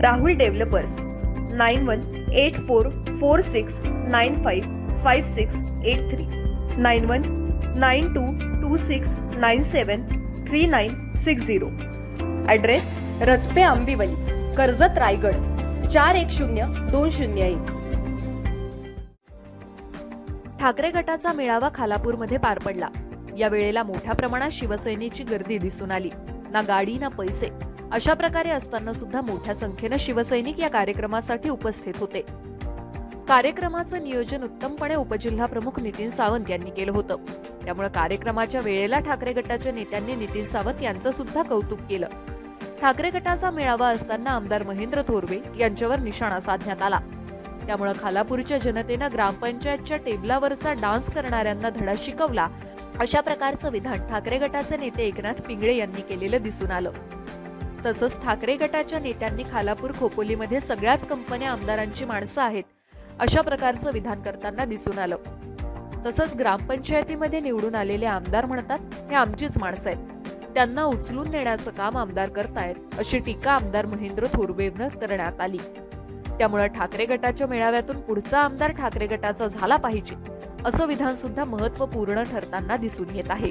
Rahul developers nine one eight four four six nine five five six eight three nine one nine two two six nine seven three nine six zero. Address Rajpe Ambivali Karjat Raigad चार एक शून्य दोन शून्य एक. ठाकरे गटाचा मेळावा खालापूरमध्ये पार पडला. या वेळेला मोठ्या प्रमाणात शिवसेनेची गर्दी दिसून आली. ना गाडी ना पैसे. अशा प्रकारे असताना सुद्धा मोठ्या संख्येनं शिवसैनिक या कार्यक्रमासाठी उपस्थित होते. कार्यक्रमाचं नियोजन उत्तमपणे उपजिल्हा प्रमुख नितीन सावंत यांनी केलं होतं. त्यामुळे कार्यक्रमाच्या वेळेला ठाकरे गटाच्या नेत्यांनी नितीन सावंत यांचं सुद्धा कौतुक केलं. ठाकरे गटाचा मेळावा असताना आमदार महेंद्र थोरवे यांच्यावर निशाणा साधण्यात आला. त्यामुळे खालापूरच्या जनतेनं ग्रामपंचायतच्या टेबलावरचा डान्स करणाऱ्यांना धडा शिकवला अशा प्रकारचं विधान ठाकरे गटाचे नेते एकनाथ पिंगळे यांनी केलेलं दिसून आलं. तसंच ठाकरे गटाच्या नेत्यांनी खालापूर खोपोलीमध्ये सगळ्याच कंपन्या आमदारांची माणसं आहेत अशा प्रकारचं विधान करताना दिसून आलं. तसंच ग्रामपंचायतीमध्ये निवडून आलेले आमदार म्हणतात हे आमचीच माणसं आहेत. त्यांना उचलून नेण्याचं काम आमदार करतायत अशी टीका आमदार महेंद्र थोरबेनं करण्यात आली. त्यामुळे ठाकरे गटाच्या मेळाव्यातून पुढचा आमदार ठाकरे गटाचा झाला पाहिजे असं विधान सुद्धा महत्त्वपूर्ण ठरताना दिसून येत आहे.